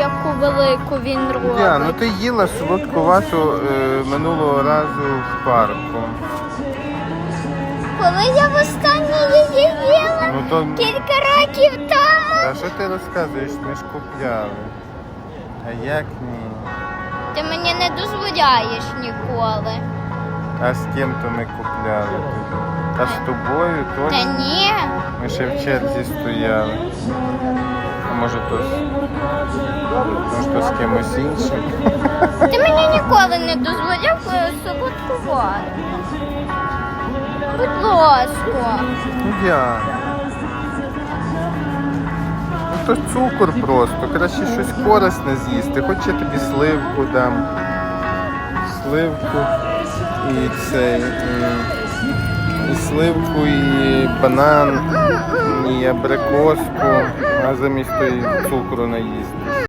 яку велику він робить. Я, ну ти їла солодкувату е, минулого разу в парку. Коли я востаннє її їла Ну то кілька років тому. а що ти розказуєш? Ми ж купляли. А як ні? Ти мені не дозволяєш ніколи. А з ким то ми купляли? тоді? Та з тобою Та точно? ні. Ми ще в черзі стояли. Може то з, то з кимось іншим? Ти мені ніколи не дозволяв солодкувати. Будь ласка. Ну я. Ну то цукор просто. Краще щось корисне з'їсти. Хоч я тобі сливку дам. Сливку і цей. І, і сливку, і банан, і абрикоску, а замість цукру наїсти.